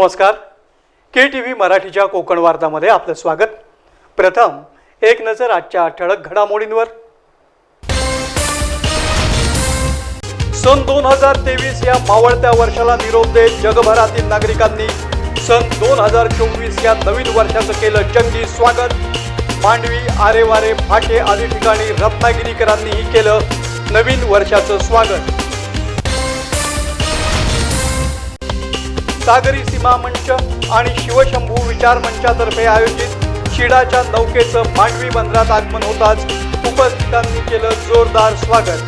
नमस्कार. के T V मराठीच्या कोकण वार्तामध्ये आपलं स्वागत. प्रथम एक नजर आजच्या ठळक घडामोडींवर. सन दोन हजार तेवीस या मावळत्या वर्षाला निरोप देत जगभरातील नागरिकांनी सन दोन हजार चोवीस या नवीन वर्षाचं केलं जंगी स्वागत. मांडवी आरेवारे फाटे आदी ठिकाणी रत्नागिरीकरांनीही केलं नवीन वर्षाचं स्वागत. सागरी सीमा मंच आणि शिवशंभू विचार मंचातर्फे आयोजित शिडाच्या नौकेचं मांडवी बंदरात आगमन होताच उपस्थितांनी केलं जोरदार स्वागत.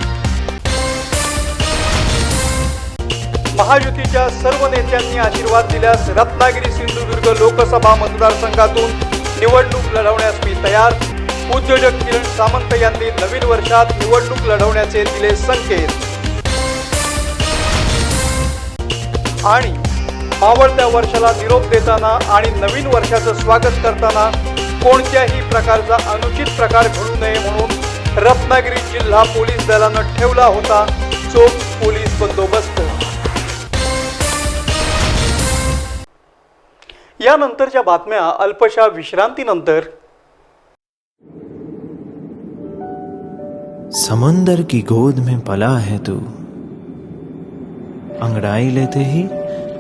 महायुतीच्या सर्व नेत्यांनी आशीर्वाद दिल्यास रत्नागिरी सिंधुदुर्ग लोकसभा मतदारसंघातून निवडणूक लढवण्यास मी तयार. उद्योजक किरण सामंत यांनी नवीन वर्षात निवडणूक लढवण्याचे दिले संकेत. आणि मावळत्या वर्षाला निरोप देताना आणि नवीन वर्षाचं स्वागत करताना कोणत्याही प्रकारचा अनुचित प्रकार घडू नये म्हणून रत्नागिरी जिल्हा पोलीस दलानं ठेवला होता चोख पोलीस बंदोबस्त. यानंतरच्या बातम्या अल्पशा विश्रांतीनंतर. समंदर की गोद में पला है तू. अंगड़ाई लेते ही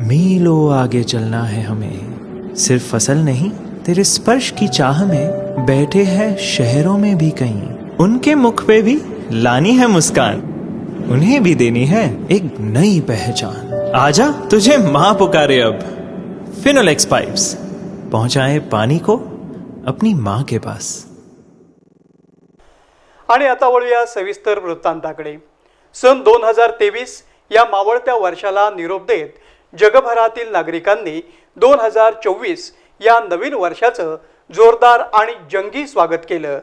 मीलों आगे चलना है हमें। सिर्फ़ फ़सल नहीं, तेरे स्पर्श की चाह में बैठे हैं शहरों में भी कहीं। उनके मुख पे भी लानी है मुस्कान। उन्हें भी देनी है एक नई पहचान। आजा, तुझे माँ पुकारे अब। फिनोलेक्स पाइप्स पहुँचाए पानी को अपनी माँ के पास। आणि आता वळूया सविस्तर वृत्तांताकडे. सन दोन हज़ार तेवीस या मावळत्या वर्षाला निरोप देत जगभरातील नागरिकांनी दोन हजार चोवीस या नवीन वर्षाचं जोरदार आणि जंगी स्वागत केलं.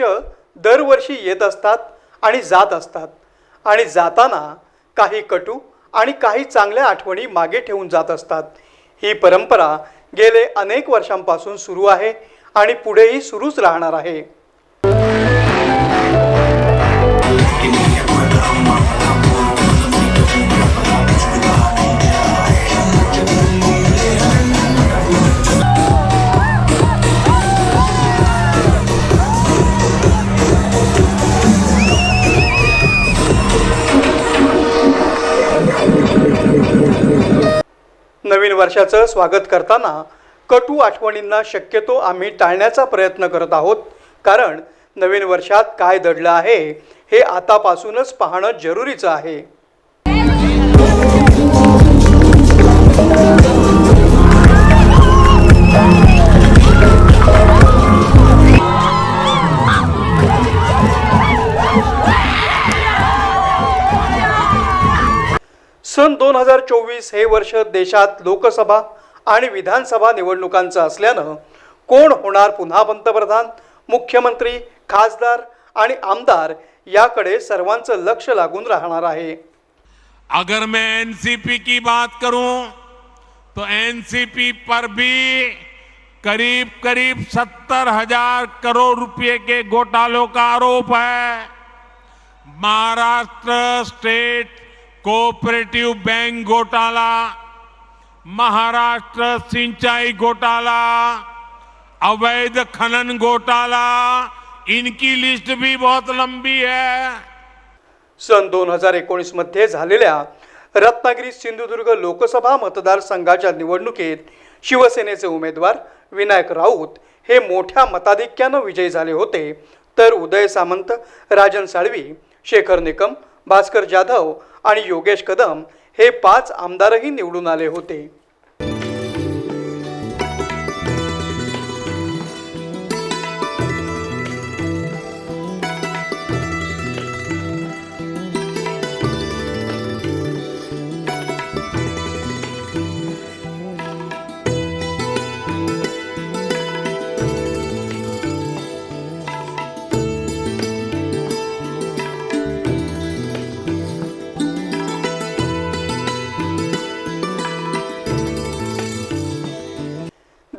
वर्ष दरवर्षी येत असतात आणि जात असतात. आणि जाताना काही कटू आणि काही चांगल्या आठवणी मागे ठेवून जात असतात. ही परंपरा गेले अनेक वर्षांपासून सुरू आहे आणि पुढेही सुरूच राहणार आहे. नवीन वर्षाचं स्वागत करताना कटू आठवणींना शक्यतो आम्ही टाळण्याचा प्रयत्न करत आहोत. कारण नवीन वर्षात काय दडलं आहे हे आतापासूनच पाहणं जरुरीचं आहे. सन दोन हजार चोवीस हे वर्ष देशात लोकसभा आणि विधानसभा निवडणुकांचं असल्यानं कोण होणार पुन्हा पंतप्रधान मुख्यमंत्री खासदार आणि आमदार याकडे सर्वांचं लक्ष लागून राहणार आहे. अगर मैं एनसीपी की बात करूं तो एनसीपी पर भी करीब करीब सत्तर हजार करोड़ रुपए के घोटालों का आरोप है। महाराष्ट्र स्टेट कोऑपरेटिव बँक घोटाला महाराष्ट्र सिंचाई घोटाला अवैध खनन घोटाला इनकी लिस्ट भी बहुत लंबी है। सन दोन हजार एकोणीसमध्ये झालेल्या रत्नागिरी सिंधुदुर्ग लोकसभा मतदारसंघाच्या निवडणुकीत शिवसेनेचे उमेदवार विनायक राऊत हे मोठ्या मताधिक्यानं विजयी झाले होते. तर उदय सामंत राजन साळवी शेखर निकम भास्कर जाधव आणि योगेश कदम हे पाच आमदारही निवडून आले होते.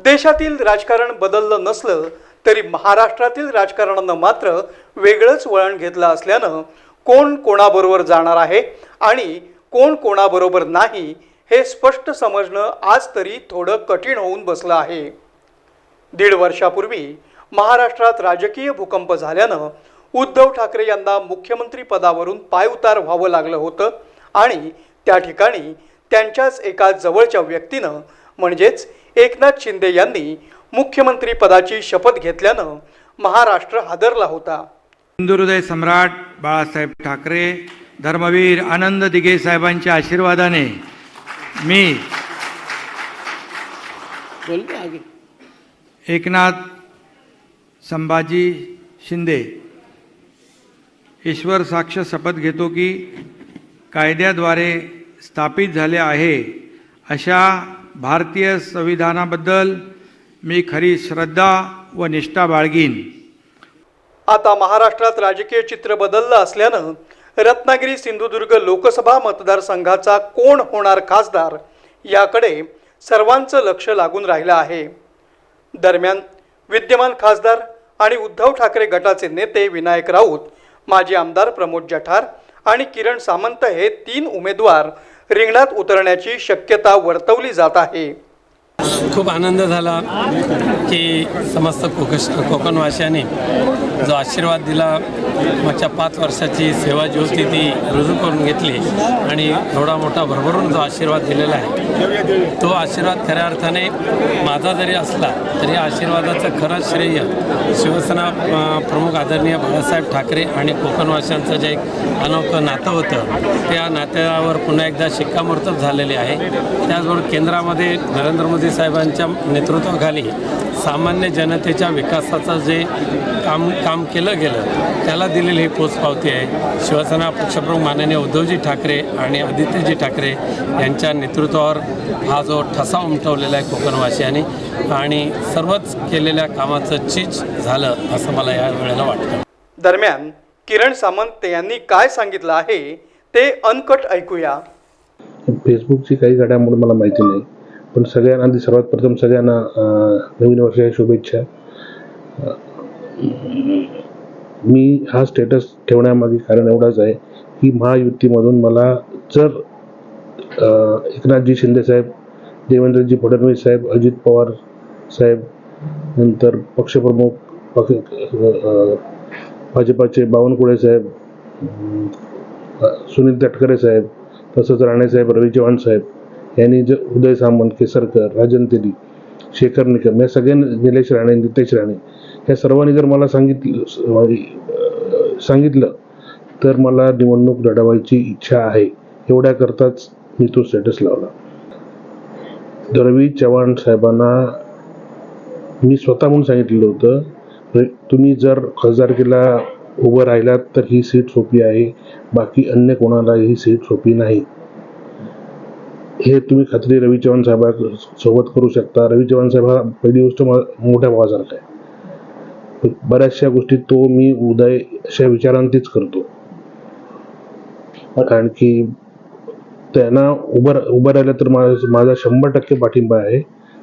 देशातील राजकारण बदललं नसलं तरी महाराष्ट्रातील राजकारणानं मात्र वेगळंच वळण घेतलं असल्यानं कोण कोणाबरोबर जाणार आहे आणि कोण कोणाबरोबर नाही हे स्पष्ट समजणं आज तरी थोडं कठीण होऊन बसलं आहे. दीड वर्षापूर्वी महाराष्ट्रात राजकीय भूकंप झाल्यानं उद्धव ठाकरे यांना मुख्यमंत्री पदावरून पायउतार व्हावं लागलं होतं आणि त्या ठिकाणी त्यांच्याच एका जवळच्या व्यक्तीनं म्हणजेच एकनाथ शिंदे यांनी मुख्यमंत्री पदाची शपथ घेतल्यानं महाराष्ट्र हादरला होता. हिंदुहृदय सम्राट बाळासाहेब ठाकरे धर्मवीर आनंद दिघे साहेबांच्या आशीर्वादाने मी एकनाथ संभाजी शिंदे ईश्वर साक्ष शपथ घेतो की कायद्याद्वारे स्थापित झाले आहे अशा भारतीय संविधानाबद्दल मी खरी श्रद्धा व निष्ठा बाळगीन. आता महाराष्ट्रात राजकीय चित्र बदललं असल्यानं रत्नागिरी सिंधुदुर्ग लोकसभा मतदारसंघाचा कोण होणार खासदार याकडे सर्वांचं लक्ष लागून राहिलं आहे. दरम्यान विद्यमान खासदार आणि उद्धव ठाकरे गटाचे नेते विनायक राऊत माजी आमदार प्रमोद जठार आणि किरण सामंत हे तीन उमेदवार रिंगणात उतरण्याची शक्यता वर्तवली जात आहे. खूप आनंद झाला की समस्त कोकश कोकणवासियाने जो आशीर्वाद दिला मागच्या पाच वर्षाची सेवा जी होती ती रुजू करून घेतली आणि थोडा मोठा भरभरून जो आशीर्वाद दिलेला आहे तो आशीर्वाद खऱ्या अर्थाने माझा जरी असला तरी आशीर्वादाचं खरं श्रेय शिवसेना प्रमुख आदरणीय बाळासाहेब ठाकरे आणि कोकणवासियांचं जे एक अनोखं नातं होतं त्या नात्यावर पुन्हा एकदा शिक्कामोर्तब झालेले आहे. त्याचबरोबर केंद्रामध्ये नरेंद्र मोदी साहेबांच्या नेतृत्वाखाली सामान्य जनतेच्या विकासाचं जे काम काम केलं गेलं त्याला दिलेली ही पोचपावती आहे. शिवसेना पक्षप्रमुख माननीय उद्धवजी ठाकरे आणि आदित्यजी ठाकरे यांच्या नेतृत्वावर हा जो ठसा उमटवलेला आहे कोकणवासियांनी आणि सर्वच केलेल्या कामाचं चीज झालं असं मला या वेळेला वाटतं. दरम्यान किरण सामंत यांनी काय सांगितलं आहे ते अनकट ऐकूया. फेसबुकची काही घडामोड मला माहिती नाही. पण सगळ्यांना आधी सर्वात प्रथम सगळ्यांना नवीन वर्षाच्या शुभेच्छा. मी हा स्टेटस ठेवण्यामागे कारण एवढाच आहे की महायुतीमधून मला जर एकनाथजी शिंदेसाहेब देवेंद्रजी फडणवीस साहेब अजित पवार साहेब नंतर पक्षप्रमुख पक्ष भाजपाचे बावनकुळे साहेब सुनील तटकरे साहेब तसंच राणेसाहेब रवी चव्हाण साहेब यांनी ज उदय सामंत केसरकर राजन तेली शेखर निकम या सगळ्यांनी निलेश राणे नितेश राणे या सर्वांनी जर मला सांगितलं सांगितलं तर मला निवडणूक लढवायची इच्छा आहे. एवढ्याकरताच मी तो स्टेटस लावला. रवी चव्हाण साहेबांना मी स्वतः म्हणून सांगितलेलं होतं तुम्ही जर खासदारकीला उभं राहिलात तर ही सीट सोपी आहे. बाकी अन्य कोणाला ही सीट सोपी नाही. हे तुम्ही खात्री रवी चव्हाण साहेबा सोबत करू शकता. रवी चव्हाण साहेब हा पहिली गोष्ट मोठ्या भावासारखा आहे. बऱ्याचशा गोष्टी तो मी उदय अशा विचारांतीच करतो. आणखी त्यांना उभं उभं राहिलं तर माझा माझा शंभर टक्के पाठिंबा आहे.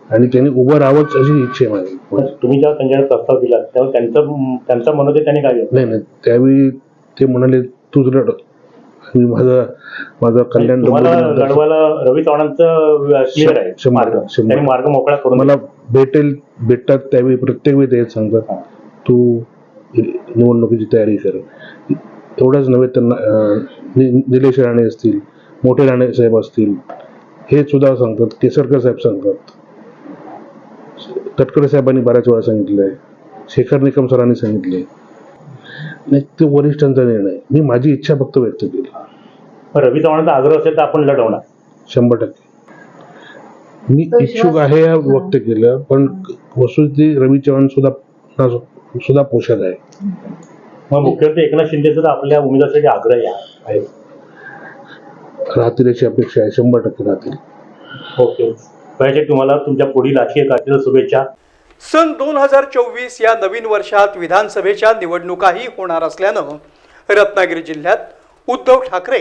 आणि त्यांनी उभं राहावंच अशी इच्छा आहे माझी. पण तुम्ही जेव्हा त्यांच्याकडे प्रस्ताव दिला तेव्हा त्यांचं त्यांचा मनोदय त्यांनी काय नाही नाही. त्यावेळी ते म्हणाले तूच लढ आणि माझा माझा कल्याण तुम्हाला डोंबिवली लढवायला रवी चव्हाणांचं क्लिअर आहे शंभर- मार्ग. शंभर. त्यांनी मार्ग मोकळा करून मला भेटेल भेटतात त्यावेळी प्रत्येक वेळी तेच सांगतात तू निवडणुकीची तयारी कर. एवढंच नव्हे तर निलेश राणे असतील मोठे राणे साहेब असतील हे सुद्धा सांगतात केसरकर साहेब सांगतात. तटकरे साहेबांनी बऱ्याच वेळा सांगितलंय शेखर निकम सरांनी सांगितले नाही ते वरिष्ठांचा निर्णय. मी माझी इच्छा फक्त व्यक्त केली. रवी चव्हाणांचा आग्रह असेल तर आपण लढवणार. शंभर टक्के. मी इच्छुक आहे हे व्यक्त केलं पण वस्तुस्थिती रवी चव्हाण सुद्धा सुद्धा पोषक आहे. मग मुख्यमंत्री एकनाथ शिंदे सुद्धा आपल्या उमेदवारासाठी आग्रही आहे. राहतील याची अपेक्षा आहे शंभर टक्के राहतील ओके. पाहिजे तुम्हाला तुमच्या पुढील राजकीय कारकिर्द शुभेच्छा. सन दोन हजार चोवीस या नवीन वर्षात विधानसभेच्या निवडणुकाही होणार असल्यानं रत्नागिरी जिल्ह्यात उद्धव ठाकरे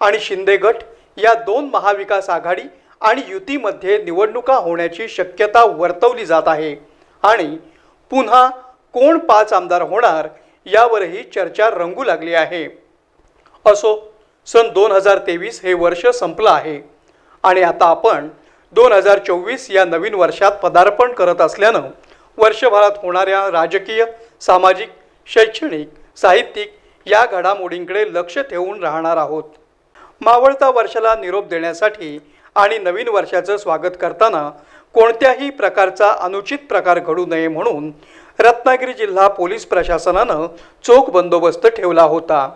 आणि शिंदे गट या दोन महाविकास आघाडी आणि युतीमध्ये निवडणुका होण्याची शक्यता वर्तवली जात आहे. आणि पुन्हा कोण पाच आमदार होणार यावरही चर्चा रंगू लागली आहे. असो सन दोन हजार तेवीस हे वर्ष संपलं आहे. आणि आता आपण दोन हजार चोवीस या नवीन वर्षात पदार्पण करत असल्यानं वर्षभरात होणाऱ्या राजकीय सामाजिक शैक्षणिक साहित्यिक या घडामोडींकडे लक्ष ठेवून राहणार आहोत. मावळता वर्षाला निरोप देण्यासाठी आणि नवीन वर्षाचं स्वागत करताना कोणत्याही प्रकारचा अनुचित प्रकार घडू नये म्हणून रत्नागिरी जिल्हा पोलीस प्रशासनानं चोख बंदोबस्त ठेवला होता.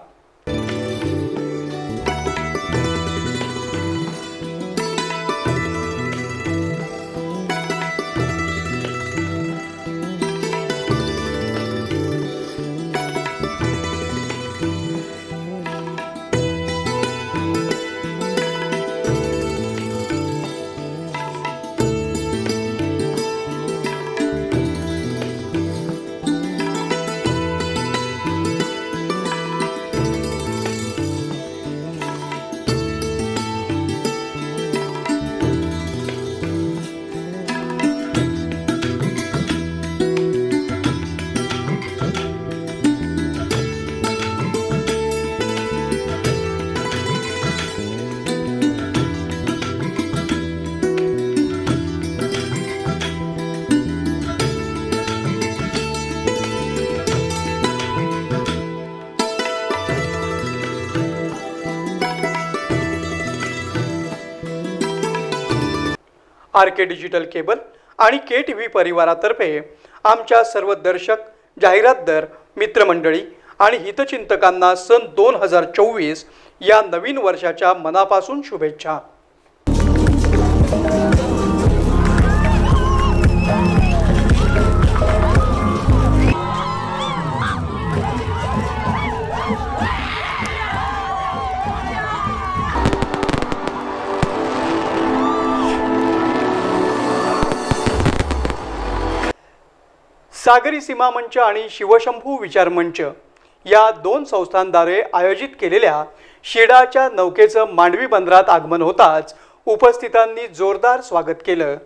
आर के डिजिटल केबल आणि के टी व्ही परिवारातर्फे आमच्या सर्व दर्शक जाहिरातदार मित्रमंडळी आणि हितचिंतकांना सन दोन हजार चोवीस या नवीन वर्षाच्या मनापासून शुभेच्छा. सागरी सीमा मंच आणि शिवशंभू विचार मंच या दोन संस्थांद्वारे आयोजित केलेल्या शिडाच्या नौकेचं मांडवी बंदरात आगमन होताच उपस्थितांनी जोरदार स्वागत केलं.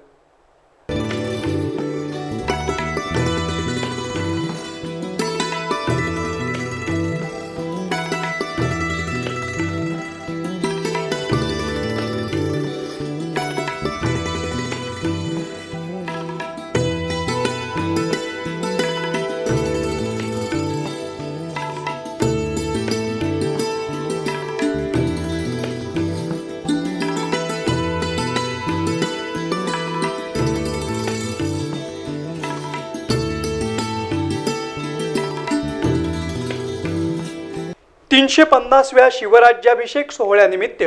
तीनशे पन्नासव्या शिवराज्याभिषेक सोहळ्यानिमित्त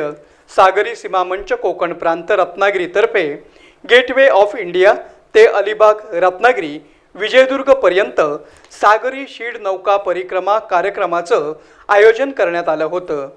सागरी सीमा मंच कोकण प्रांत रत्नागिरीतर्फे गेटवे ऑफ इंडिया ते अलिबाग रत्नागिरी विजयदुर्गपर्यंत सागरी शीड नौका परिक्रमा कार्यक्रमाचं आयोजन करण्यात आलं होतं.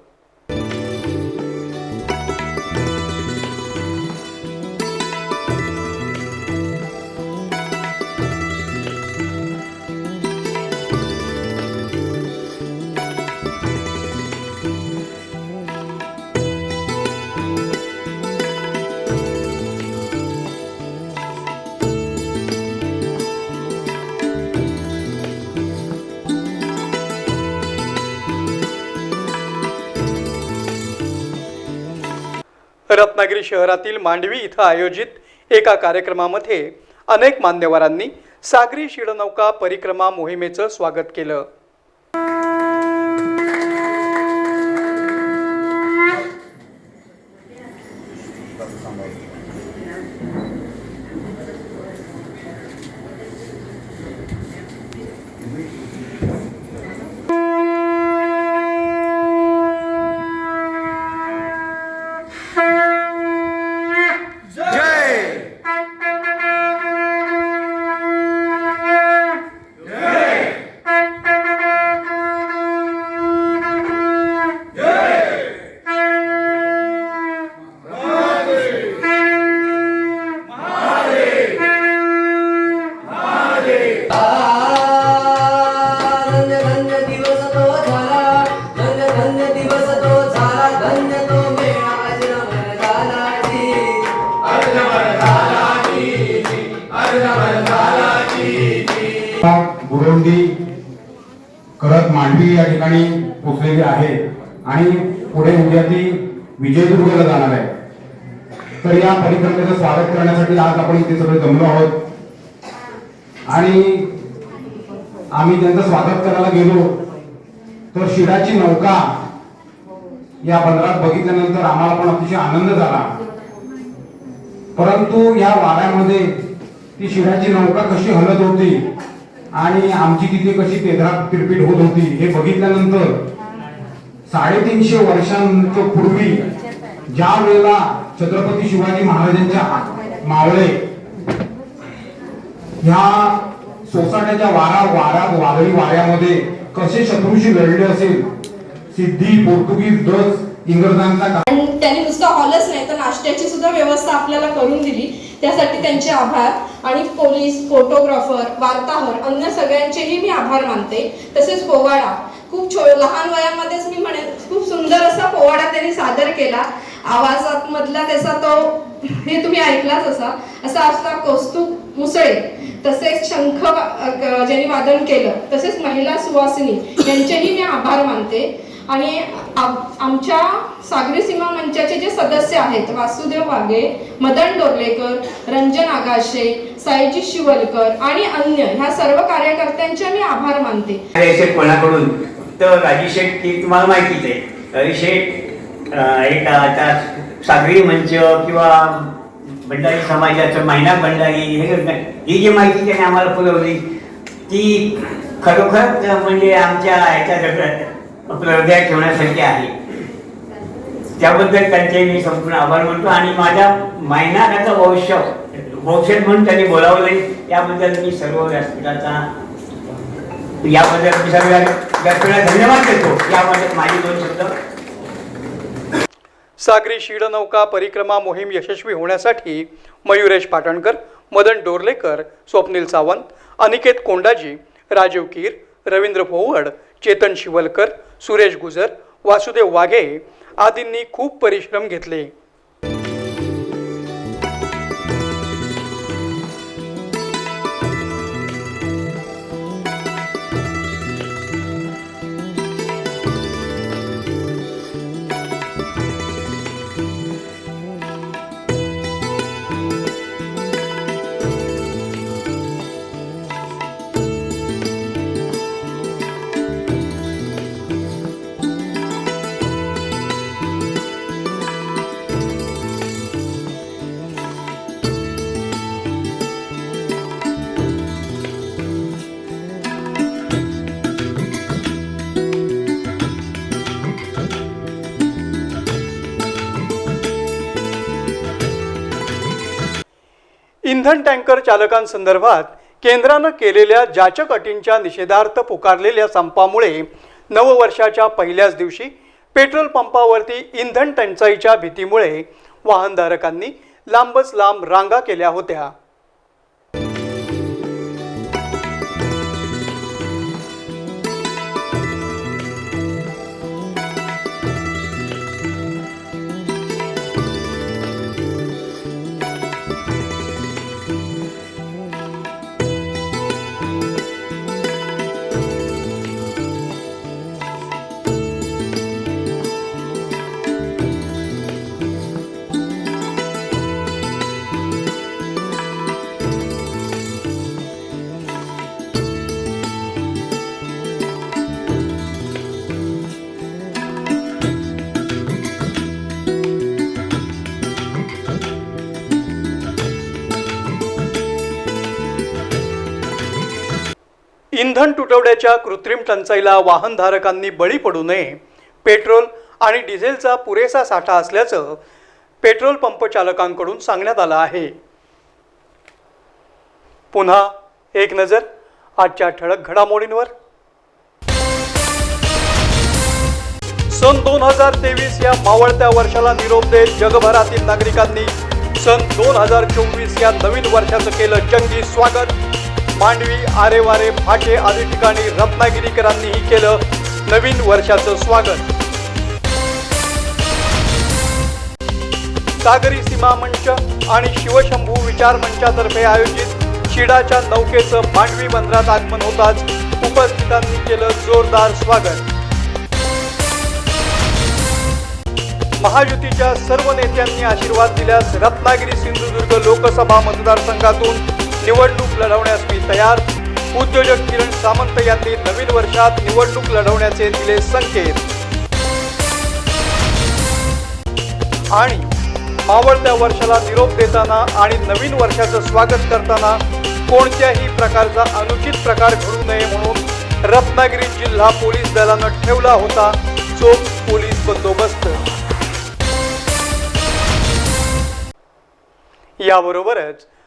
रत्नागिरी शहरातील मांडवी इथं आयोजित एका कार्यक्रमामध्ये अनेक मान्यवरांनी सागरी शिडनौका परिक्रमा मोहिमेचं स्वागत केलं. दुरंडी करत मांडवी या ठिकाणी पोचलेली आहे. आणि पुढे उद्या ती विजयदुर्गला जाणार आहे. तर या परिक्रमेचं स्वागत करण्यासाठी आज आपण इथे सगळे जमलो आहोत. आणि आम्ही त्यांचं स्वागत करायला गेलो तर शिराची नौका या बंदरात बघितल्यानंतर आम्हाला पण अतिशय आनंद झाला. परंतु या वाऱ्यामध्ये ती शिराची नौका कशी हलत होती आणि आमची तिथे कशी तेधरा तिरपीट होत होती हे बघितल्यानंतर साडेतीनशे वर्षांच्या पूर्वी ज्या वेळेला छत्रपती शिवाजी महाराजांच्या मावळे ह्या सोसाट्याच्या वारा वारा वादळी वाऱ्यामध्ये कसे शत्रूशी लढले असेल सिद्धी पोर्तुगीज डच इंग्रजांचा त्यांनी नुसतं हॉलच नाही तर नाश्त्याची सुद्धा व्यवस्था आपल्याला करून दिली. त्यासाठी त्यांचे आभार. आणि पोलीस फोटोग्राफर वार्ताहर अन्य सगळ्यांचेही मी आभार मानते. तसेच पोवाडा. खूप छो लहान वयामध्येच मी म्हणेन खूप सुंदर असा पोवाडा त्यांनी सादर केला. आवाजात मधला त्याचा तो हे तुम्ही ऐकलाच असा. असा असता कौस्तुभ मुसळे. तसेच शंख ज्यांनी वादन केलं तसेच महिला सुवासिनी यांचेही मी आभार मानते. आणि आमच्या सागरी सीमा मंचाचे जे सदस्य आहेत वासुदेव वाघे मदन डोरलेकर रंजन आगाशे साईजी शिवलकर आणि अन्य ह्या सर्व कार्यकर्त्यांचे मी आभार मानते. कोणाकडून? तर राजी शेठ की तुम्हाला माहितीच आहे. राजी शेठ एक आता सागरी मंच किंवा भंडारी समाजाचं महिना भंडारी हे ही जी माहिती त्याने आम्हाला पुरवली ती खरोखर म्हणजे आमच्या ह्याच्यात आपलं हृदयात ठेवण्यासारखी आहे. त्याबद्दल त्यांचे मी संपूर्ण आभार मानतो आणि माझ्या महिनाभराचं भविष्य औषध म्हणून त्यांनी बोलावले त्याबद्दल मी सर्व व्यासपीठाचा याबद्दल मी सर्व व्यासपीठाला धन्यवाद देतो. याबद्दल माझे दोन शब्द. सागरी शीडनौका परिक्रमा मोहीम यशस्वी होण्यासाठी मयुरेश पाटणकर मदन डोरलेकर स्वप्नील सावंत अनिकेत कोंडाजी राजीव कीर रवींद्र भोवड चेतन शिवलकर सुरेश गुजर वासुदेव वाघे आदींनी खूप परिश्रम घेतले. इंधन टँकर चालकांसंदर्भात केंद्रानं केलेल्या जाचक अटींच्या निषेधार्थ पुकारलेल्या संपामुळे नववर्षाच्या पहिल्याच दिवशी पेट्रोल पंपावरती इंधन टंचाईच्या भीतीमुळे वाहनधारकांनी लांबच लांब रांगा केल्या होत्या. इंधन तुटवड्याच्या कृत्रिम टंचाईला वाहनधारकांनी बळी पडू नये. पेट्रोल आणि डिझेलचा पुरेसा साठा असल्याचं पेट्रोल पंप चालकांकडून सांगण्यात आलं आहे. पुन्हा एक नजर आजच्या ठळक घडामोडींवर. सन दोन हजार तेवीस या मावळत्या वर्षाला निरोप देत जगभरातील नागरिकांनी सन दोन हजार चोवीस या नवीन वर्षाचं केलं जंगी स्वागत. मांडवी आरेवारे फाटे आदी ठिकाणी रत्नागिरीकरांनीही केलं नवीन वर्षाचं स्वागत. सागरी सीमा मंच आणि शिवशंभू विचार मंचातर्फे आयोजित शिडाच्या नौकेचं मांडवी बंदरात आगमन होताच उपस्थितांनी केलं जोरदार स्वागत. महायुतीच्या सर्व नेत्यांनी आशीर्वाद दिल्यास रत्नागिरी सिंधुदुर्ग लोकसभा मतदारसंघातून निवडणूक लढवण्यास मी तयार. उद्योजक किरण सामंत यांनी नवीन वर्षात निवडणूक लढवण्याचे दिले संकेत. आणि मावळत्या वर्षाला निरोप देताना आणि नवीन वर्षाचं स्वागत करताना कोणत्याही प्रकारचा अनुचित प्रकार घडू नये म्हणून रत्नागिरी जिल्हा पोलीस दलानं ठेवला होता चोख पोलीस बंदोबस्त. याबरोबरच